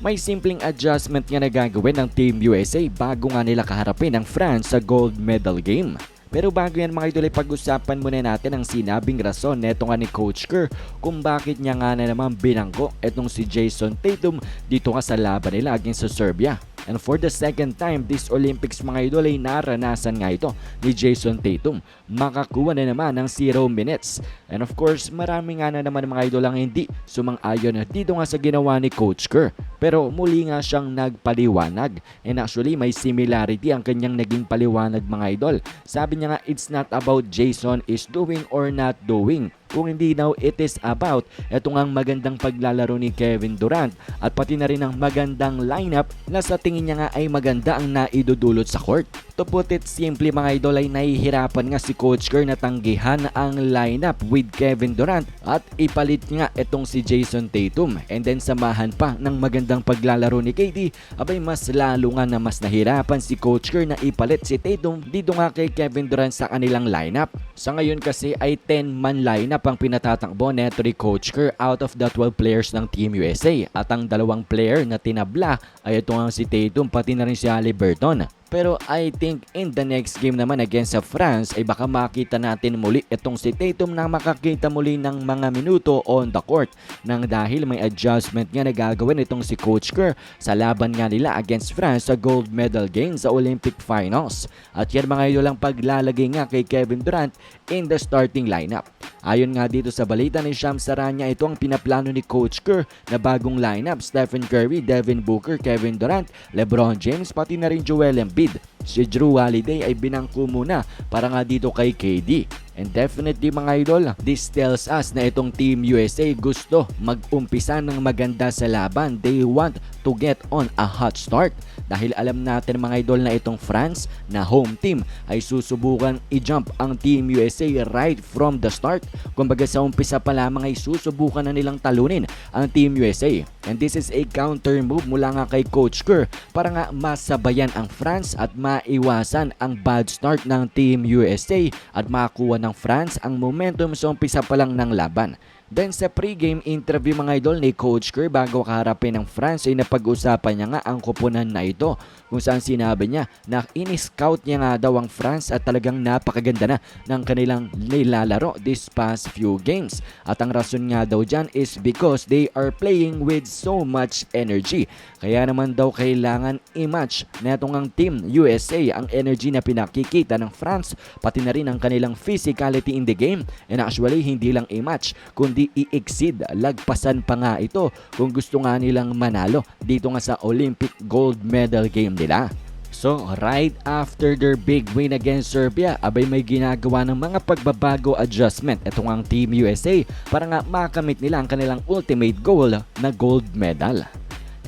May simpleng adjustment nga na gagawin ng Team USA bago nga nila kaharapin ang France sa gold medal game. Pero bago yan mga idol ay pag-usapan muna natin ang sinabing rason neto nga ni Coach Kerr kung bakit niya nga na naman binangko etong si Jason Tatum dito nga sa laban nila against sa Serbia. And for the second time this Olympics mga idol ay naranasan nga ito ni Jason Tatum. Makakuha na naman ng 0 minutes. And of course, marami nga na naman mga idol ang hindi sumang-ayon dito nga sa ginawa ni Coach Kerr. Pero muli nga siyang nagpaliwanag. And actually, may similarity ang kanyang naging paliwanag mga idol. Sabi niya nga, it's not about Jason is doing or not doing. Kung hindi daw it is about ito ang magandang paglalaro ni Kevin Durant at pati na rin ang magandang lineup na sa tingin niya nga ay maganda ang naidudulot sa court. To put it simply mga idol ay nahihirapan nga si Coach Kerr na tanggihan ang lineup with Kevin Durant at ipalit nga itong si Jason Tatum and then samahan pa ng magandang paglalaro ni KD abay mas lalo nga na mas nahirapan si Coach Kerr na ipalit si Tatum dito nga kay Kevin Durant sa kanilang lineup. Sa ngayon kasi ay 10-man lineup ang pinatatakbo neto ni Coach Kerr out of the 12 players ng Team USA at ang dalawang player na tinabla ay ito nga si Tatum pati na rin si Halliburton. Pero I think in the next game naman against sa France ay baka makita natin muli itong si Tatum na makakita muli ng mga minuto on the court nang dahil may adjustment nga na gagawin itong si Coach Kerr sa laban nga nila against France sa gold medal game sa Olympic Finals. At yan mga idol ang paglalagay nga kay Kevin Durant in the starting lineup. Ayon nga dito sa balita ni Sham Saranya, ito ang pinaplano ni Coach Kerr na bagong lineup. Stephen Curry, Devin Booker, Kevin Durant, LeBron James, pati na rin Joel Embiid. Si Drew Holiday ay binangko muna para nga dito kay KD. And definitely mga idol, this tells us na itong Team USA gusto mag-umpisa ng maganda sa laban. They want to get on a hot start. Dahil alam natin mga idol na itong France na home team ay susubukan i-jump ang Team USA right from the start. Kumbaga sa umpisa pa lamang ay susubukan na nilang talunin ang Team USA. And this is a counter move mula nga kay Coach Kerr para nga masabayan ang France at maiwasan ang bad start ng Team USA at makakuha ng France ang momentum sa umpisa pa lang ng laban. Then sa pre-game interview mga idol ni Coach Kerr bago kaharapin ng France ay napag-usapan niya nga ang kupunan na ito kung saan sinabi niya na in-scout niya nga daw ang France at talagang napakaganda na ng kanilang nilalaro this past few games. At ang rason nga daw dyan is because they are playing with so much energy. Kaya naman daw kailangan i-match na itong ang team USA ang energy na pinakikita ng France pati na rin ang kanilang physicality in the game and actually hindi lang i-match kundi i-exceed lagpasan pa nga ito kung gusto nga nilang manalo dito nga sa Olympic gold medal game nila. So, right after their big win against Serbia, abay may ginagawa ng mga pagbabago adjustment itong ang Team USA para nga makamit nila ang kanilang ultimate goal na gold medal.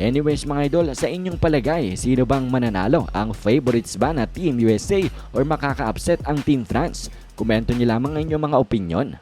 Anyways mga idol, sa inyong palagay, sino bang mananalo? Ang favorites ba na Team USA or makaka-upset ang Team France? Komento niyo lamang ang inyong mga opinion.